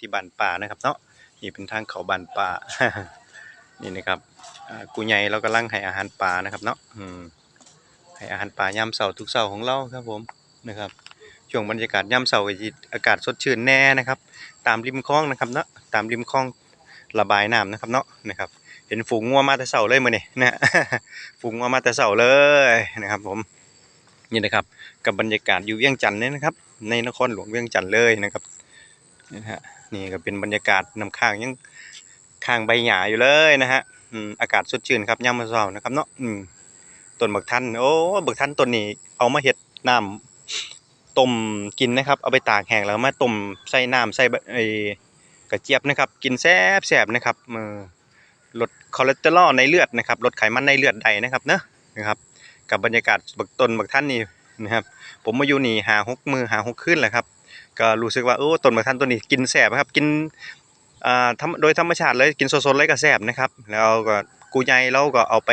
ที่บ้านป่านะครับ เนาะนี่เป็นทางเขาบ้านป่า นี่นะครับกูใหญ่เรากำลังให้อาหารปลานะครับ เนาะให้อาหารปลายามเสาร์ทุกเสาร์ของเราครับผมนะครับช่วงบรรยากาศยามเสาร์ก็สิอากาศสดชื่นแน่นะครับ ตามริมคลองนะครับเนาะตามริมคลองระบายน้ำนะครับเนาะนะครับ เห็นฝูงงัวมาแต่เสาร์เลยมื้อนี้นะฝูงงัวมาแต่เสาร์เลยนะครับ ผมนี่นะครับ กับบรรยากาศอยู่เวียงจันทร์เนี่ยนะครับ ในนครหลวงเวียงจันทร์เลยนะครับนี่นะฮะ นี่ก็เป็นบรรยากาศน้ำค้างยังค้างใบหญ้าอยู่เลยนะฮะอากาศสดชื่นครับยามมื้อเช้านะครับเนาะต้นบักทันโอ้บักทันต้นนี้เอามาเฮ็ดน้ำต้มกินนะครับ เอาไปตากแห้งแล้วมาต้มใส่น้ำใส่ไอกระเจี๊ยบนะครับ กินแซ่บแซ่บนะครับเออลดคอเลสเตอรอลในเลือดนะครับลดไขมันในเลือดได้นะครับเนอะนะครับกับบรรยากาศบักต้นบักท่านนี่นะครับ ผมมาอยู่นี่หาหกมือหาหกขึ้นแหละครับ ก็รู้สึกว่าโอ้ต้นบักท่านต้นนี้กินแสบครับกินอ่าโดยธรรมชาติเลยกินสดๆเลยก็แสบนะครับ แล้วก็กูใหญ่เราก็เอาไป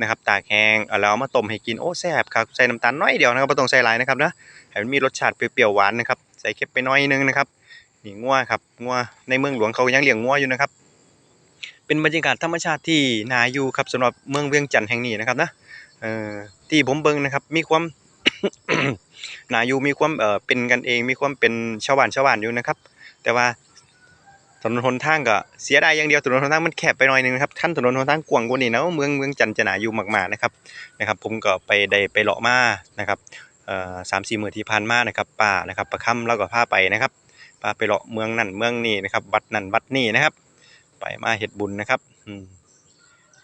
นะครับตากแห้งแล้วมาต้มให้กินโอ้แสบครับใส่น้ำตาลน้อยเดียวนะครับไม่ต้องใส่หลายนะครับนะให้มันมีรสชาติเปรี้ยวๆหวานนะครับใส่เค็มไปน้อยนึงนะครับนี่งัวครับงัวในเมืองหลวงเขายังเลี้ยงงัวอยู่นะครับ เป็นบรรยากาศธรรมชาติที่น่าอยู่ครับสำหรับเมืองเวียงจันทร์แห่งนี้นะครับนะเอ่อที่ผมเบิ่งนะครับมีความ นาอยู่มีความเอ่อเป็นกันเองมีความเป็นชาวบ้านชาวบ้านอยู่นะครับ แต่ว่าถนนหนทางก็เสียดายอย่างเดียวถนนหนทางมันแคบไปหน่อยหนึงนะครับท่านถนนหนทางกว้างกว่านี้นะเมืองเมืองจันจะน่าอยู่มากๆนะครับนะครับ ผมก็ไปได้ไปเลาะมานะครับเอ่อสามสี่มื้อที่ผ่านมานะครับป้านะครับประค่ำแล้วก็พาไปนะครับพาไปเลาะเมืองนั่นเมืองนี้นะครับวัดนั่นวัดนี้นะครับ ไปมาเฮ็ดบุญนะครับอืม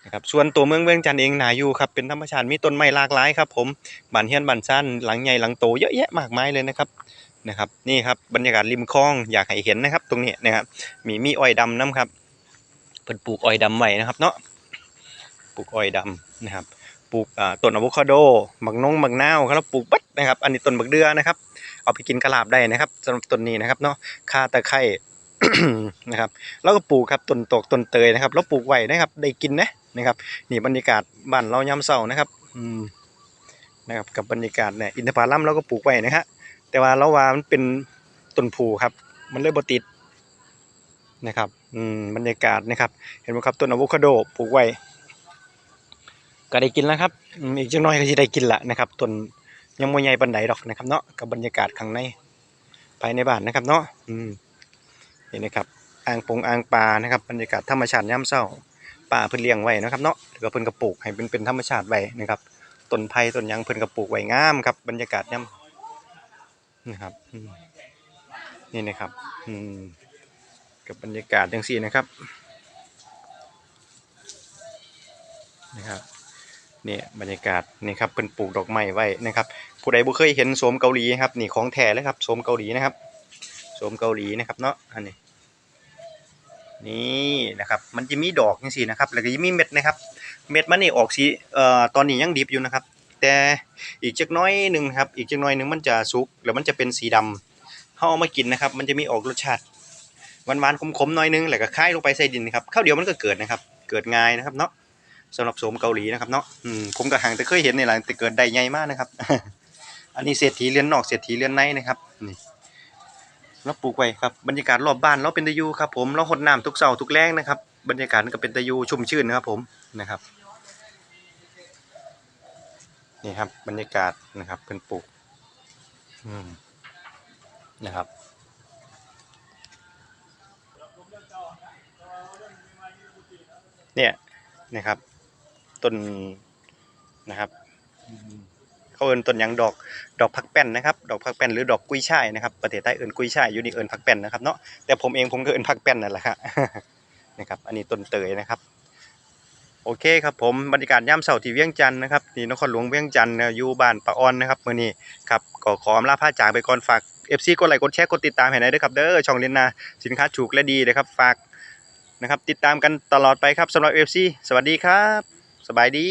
นะครับส่วนตัวเมืองเวียงจันทร์เองนาอยู่ครับเป็นธรรมชาติมีต้นไม้หลากหลายครับผมบ้านเฮียนบ้านซ่านหลังใหญ่หลังโตเยอะแยะมากมายเลยนะครับนะครับนี่ครับบรรยากาศริมคลองอยากให้เห็นนะครับ ตรงนี้นะครับมีมีอ้อยดำน้ำครับเพิ่นปลูกอ้อยดำไว้นะครับเนาะปลูกอ้อยดำนะครับปลูกต้นอะโวคาโดมักนงมักนาวครับแล้วปลูกบัดนะครับ อันนี้ต้นบักเดือนะครับ เอาไปกินกระลาบได้นะครับสำหรับต้นนี้นะครับเนาะข่าตะไคร้นะครับแล้วก็ปลูกครับต้นตกต้นเตยนะครับ แล้วปลูกไว้นะครับ ได้กินนะ นะครับนี่บรรยากาศบ้านเรายามเช้านะครับอืมนะครับกับบรรยากาศเนี่ยอินทผลัมเราก็ปลูกไว้นะฮะแต่ว่าเราว่ามันเป็นต้นผูครับ มันเลยบติดนะครับอืมบรรยากาศนะครับ เห็นไหมครับต้นอะโวคาโดปลูกไว้ก็ได้กินแล้วครับอืมอีกจักหน่อยก็จะได้กินละนะครับต้นยังบ่ใหญ่ปานใดดอกนะครับเนาะกับบรรยากาศข้างในภายในบ้านนะครับเนาะอืมนี่นะครับอ่างปงอ่างปลานะครับ บรรยากาศธรรมชาติยามเช้า ป่าเพิ่นเลี้ยงไว้นะครับเนาะแล้วก็เพิ่นก็ปลูกให้เป็นเป็นธรรมชาติไว้นะครับต้นไผ่ต้นหยังเพิ่นก็ปลูกไว้งามครับ บรรยากาศยามนะครับนี่นะครับอืมกับบรรยากาศจังซี่นะครับนะครับนี่บรรยากาศนี่ครับเพิ่นปลูกดอกไม้ไว้นะครับ ผู้ใดบ่เคยเห็นโสมเกาหลีครับนี่ของแท้เลยครับโสมเกาหลีนะครับโสมเกาหลีนะครับเนาะอันนี้ นี่นะครับ มันจะมีดอกจังซี่นะครับ แล้วก็จะมีเม็ดนะครับ เม็ดมันนี่ออกสีเอ่อตอนนี้ยังดิบอยู่นะครับ แต่อีกจักน้อยหนึ่งครับ อีกจักน้อยหนึ่งมันจะสุกแล้วมันจะเป็นสีดำเฮาเอามากินนะครับ มันจะมีออกรสชาติหวานๆขมๆหน่อยนึงแล้วก็คายลงไปใส่ดินนะครับข้าวเดียวมันก็เกิดนะครับ เกิดง่ายนะครับเนาะสำหรับโสมเกาหลีนะครับเนาะอืมผมก็ห่างแต่เคยเห็นในหละแต่เกิดได้ใหญ่มากนะครับ อันนี้เศรษฐีเรือนนอกเศรษฐีเรือนในนะครับนี่ เราปลูกไว้ครับบรรยากาศรอบบ้านเราเป็นตะยูครับผมเราหดน้ำทุกเสาร์ทุกแรงนะครับ บรรยากาศมันก็เป็นตะยูชุ่มชื่นนะครับผมนะครับนี่ครับบรรยากาศนะครับเป็นปลูกอืมนะครับเนี่ยนะครับต้นนะครับ เขาเอิ้นต้นหยังดอกดอกผักแป้นนะครับ ดอกผักแป้นหรือดอกกุ้ยช่ายนะครับประเทศไทยเอิ้นกุ้ยช่ายอยู่นี่เอิ้นผักแป้นนะครับเนาะแต่ผมเองผมก็เอิ้นผักแป้นนั่นแหละครับนะครับ อันนี้ต้นเตยนะครับ โอเคครับผมบรรยากาศย่ำเสาร์ที่เวียงจันทร์นะครับที่นครหลวงเวียงจันทร์อยู่บ้านปะออนนะครับมื้อนี้ครับก็ขออำลาพาจากไปก่อนฝาก FC กดไลค์กดแชร์กดติดตามให้หน่อยด้วยครับเด้อช่องเรียนนาสินค้าถูกและดีนะครับฝากนะครับติดตามกันตลอดไปครับสำหรับ FC สวัสดีครับ สบายดี